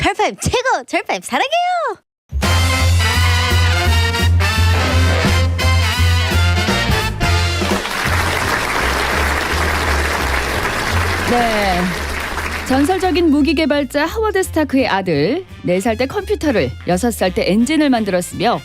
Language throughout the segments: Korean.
철파임 최고! 철파임 사랑해요! 네. 전설적인 무기 개발자 하워드 스타크의 아들, 4살 때 컴퓨터를, 6살 때 엔진을 만들었으며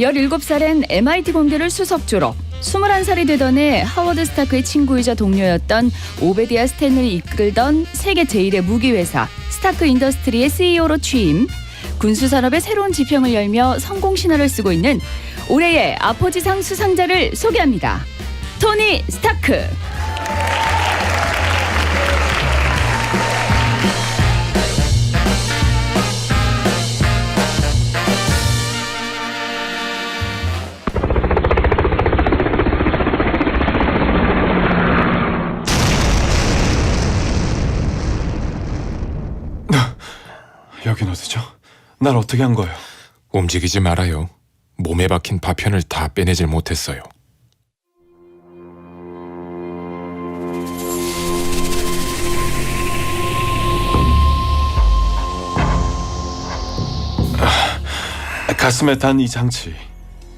17살엔 MIT 공대를 수석 졸업, 21살이 되던 해 하워드 스타크의 친구이자 동료였던 오베디아 스탠을 이끌던 세계 제1의 무기 회사 스타크 인더스트리의 CEO로 취임, 군수 산업의 새로운 지평을 열며 성공 신화를 쓰고 있는 올해의 아포지상 수상자를 소개합니다. 토니 스타크. 어디죠? 날 어떻게 한 거예요? 움직이지 말아요. 몸에 박힌 파편을 다 빼내질 못했어요. 가슴에 단 이 장치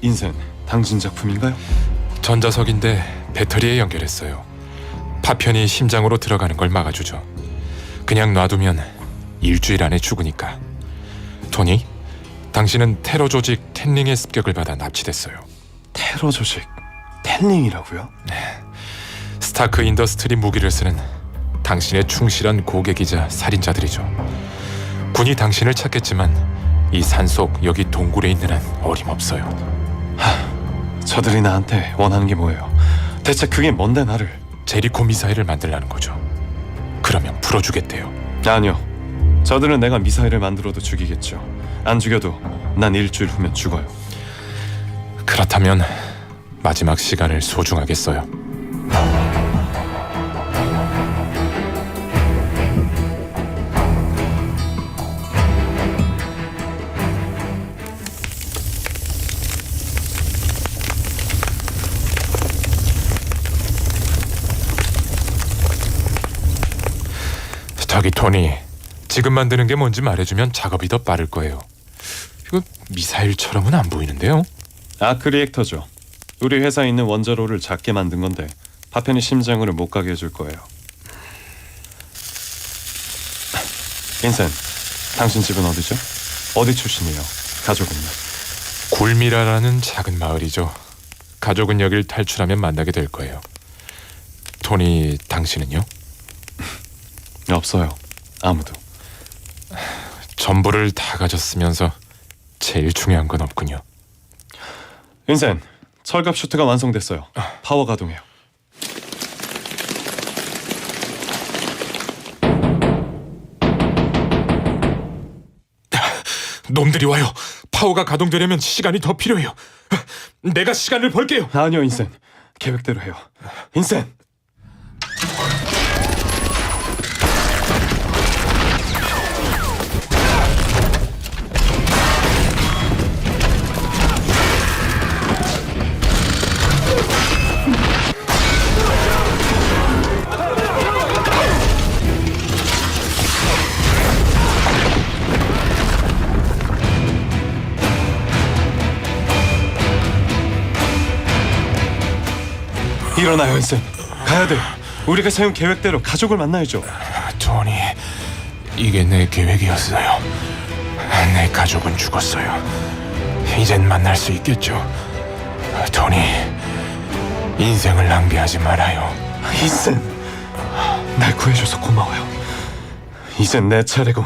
인생 당신 작품인가요? 전자석인데 배터리에 연결했어요. 파편이 심장으로 들어가는 걸 막아주죠. 그냥 놔두면 일주일 안에 죽으니까. 토니, 당신은 테러 조직 텐링의 습격을 받아 납치됐어요. 테러 조직 텐링이라고요? 스타크 인더스트리 무기를 쓰는 당신의 충실한 고객이자 살인자들이죠. 군이 당신을 찾겠지만 이 산속 여기 동굴에 있는 한 어림없어요. 저들이 나한테 원하는 게 뭐예요? 대체 그게 뭔데 나를? 제리코 미사일을 만들라는 거죠. 그러면 풀어주겠대요. 아니요. 저들은 내가 미사일을 만들어도 죽이겠죠. 안 죽여도 난 일주일 후면 죽어요. 그렇다면 마지막 시간을 소중하게 써요. 저기 토니, 지금 만드는 게 뭔지 말해주면 작업이 더 빠를 거예요. 이거 미사일처럼은 안 보이는데요? 아크 리액터죠. 우리 회사에 있는 원자로를 작게 만든 건데 파편이 심장으로 못 가게 해줄 거예요. 인센, 당신 집은 어디죠? 어디 출신이에요? 가족은요? 굴미라라는 작은 마을이죠. 가족은 여길 탈출하면 만나게 될 거예요. 토니 당신은요? 없어요. 아무도. 전부를 다 가졌으면서 제일 중요한 건 없군요. 인센, 철갑 슈트가 완성됐어요. 파워 가동해요. 놈들이 와요. 파워가 가동되려면 시간이 더 필요해요. 내가 시간을 벌게요. 아니요, 인센. 계획대로 해요. 인센. 일어나요, 인센. 가야 돼. 우리가 세운 계획대로 가족을 만나야죠. 토니, 이게 내 계획이었어요. 내 가족은 죽었어요. 이젠 만날 수 있겠죠. 토니, 인생을 낭비하지 말아요. 인센, 날 구해줘서 고마워요. 이젠 내 차례군.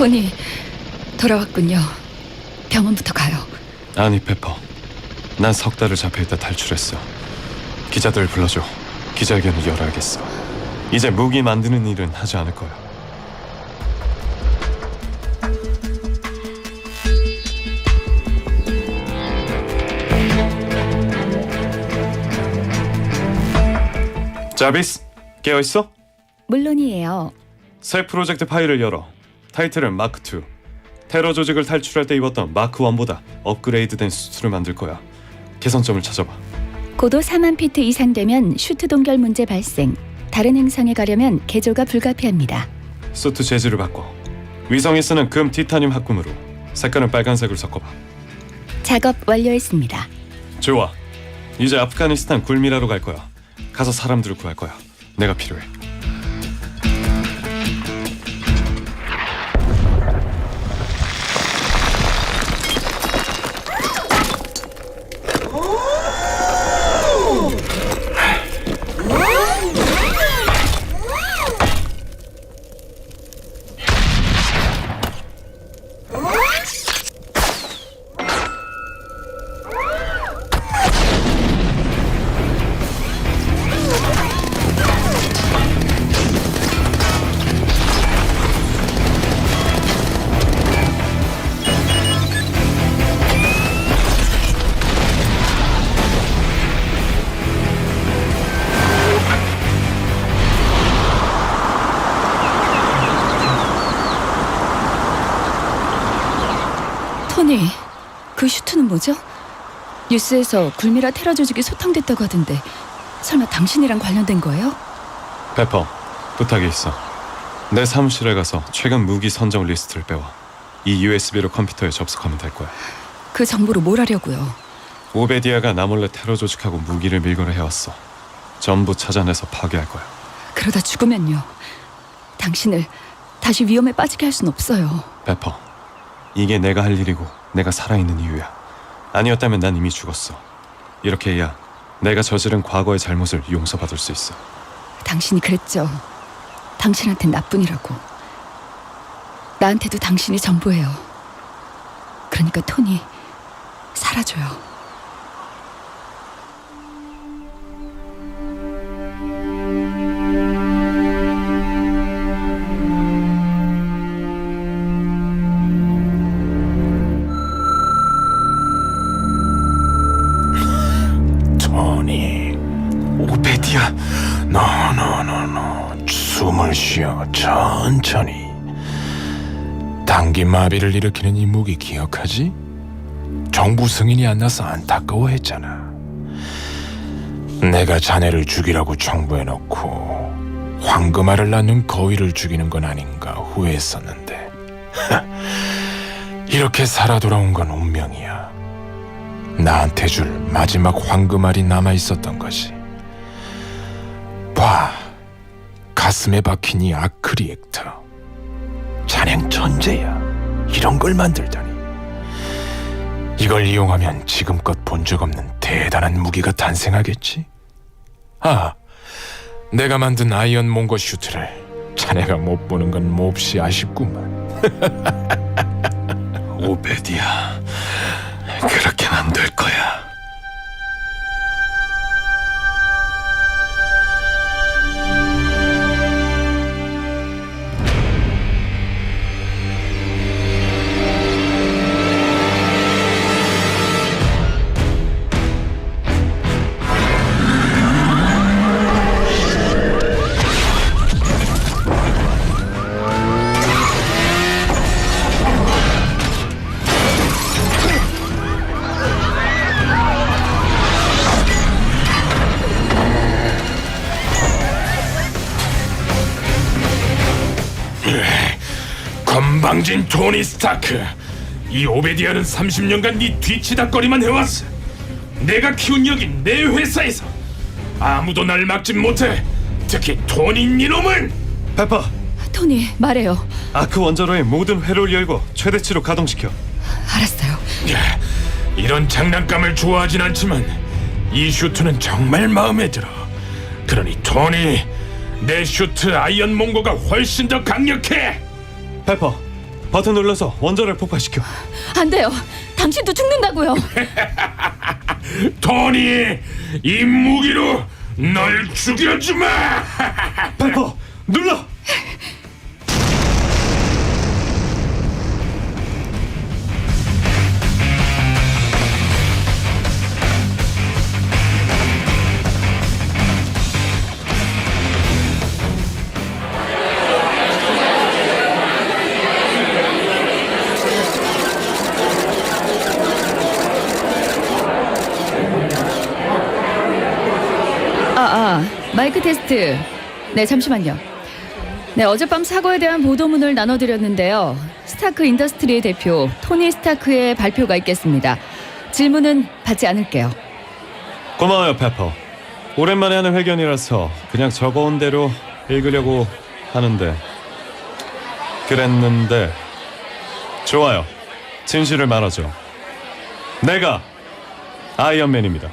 토니 돌아왔군요. 병원부터 가요. 아니 페퍼, 난 석 달을 잡혀있다 탈출했어. 기자들 불러줘. 기자회견을 열어야겠어. 이제 무기 만드는 일은 하지 않을 거야. 자비스 깨어 있어? 물론이에요. 새 프로젝트 파일을 열어. 타이틀은 마크 2. 테러 조직을 탈출할 때 입었던 마크 1보다 업그레이드된 수트를 만들 거야. 개선점을 찾아봐. 고도 4만 피트 이상 되면 슈트 동결 문제 발생. 다른 행성에 가려면 개조가 불가피합니다. 수트 재질을 바꿔. 위성이 쓰는 금 티타늄 합금으로 색깔은 빨간색을 섞어봐. 작업 완료했습니다. 좋아. 이제 아프가니스탄 굴미라로 갈 거야. 가서 사람들을 구할 거야. 내가 필요해. 그 슈트는 뭐죠? 뉴스에서 굴미라 테러 조직이 소탕됐다고 하던데 설마 당신이랑 관련된 거예요? 페퍼, 부탁이 있어. 내 사무실에 가서 최근 무기 선정 리스트를 빼와. 이 USB로 컴퓨터에 접속하면 될 거야. 그 정보로 뭘 하려고요? 오베디아가 나 몰래 테러 조직하고 무기를 밀거래 해왔어. 전부 찾아내서 파괴할 거야. 그러다 죽으면요. 당신을 다시 위험에 빠지게 할 순 없어요. 페퍼, 이게 내가 할 일이고 내가 살아있는 이유야. 아니었다면 난 이미 죽었어. 이렇게 해야 내가 저지른 과거의 잘못을 용서받을 수 있어. 당신이 그랬죠. 당신한텐 나뿐이라고. 나한테도 당신이 전부예요. 그러니까 토니 사라져요. 천천히. 단기마비를 일으키는 이 무기 기억하지? 정부 승인이 안 나서 안타까워했잖아. 내가 자네를 죽이라고 청부해놓고 황금알을 낳는 거위를 죽이는 건 아닌가 후회했었는데 이렇게 살아 돌아온 건 운명이야. 나한테 줄 마지막 황금알이 남아 있었던 것이. 가슴에 박힌 이 아크리액터. 잔행 천재야. 이런 걸 만들다니. 이걸 이용하면 지금껏 본 적 없는 대단한 무기가 탄생하겠지. 아, 내가 만든 아이언 몽고 슈트를 자네가 못 보는 건 몹시 아쉽구만. 오베디아, 그렇게는 안 될 거야. 건방진 토니 스타크. 이 오베디아는 30년간 네 뒤치다거리만 해왔어. 내가 키운 여기 내 회사에서 아무도 날 막지 못해. 특히 토니 니놈은 페퍼, 토니 말해요. 아크 원자로의 모든 회로를 열고 최대치로 가동시켜. 알았어요. 야, 이런 장난감을 좋아하진 않지만 이 슈트는 정말 마음에 들어. 그러니 토니, 내 슈트 아이언 몽고가 훨씬 더 강력해. 페퍼, 버튼 눌러서 원자로를 폭파시켜. 안 돼요. 당신도 죽는다고요. 토니, 이 무기로 널 죽여주마. 페퍼, 눌러. 마이크 테스트. 네, 잠시만요. 네, 어젯밤 사고에 대한 보도문을 나눠드렸는데요. 스타크 인더스트리의 대표 토니 스타크의 발표가 있겠습니다. 질문은 받지 않을게요. 고마워요, 페퍼. 오랜만에 하는 회견이라서 그냥 적어온 대로 읽으려고 하는데 그랬는데 좋아요. 진실을 말하죠. 내가 아이언맨입니다.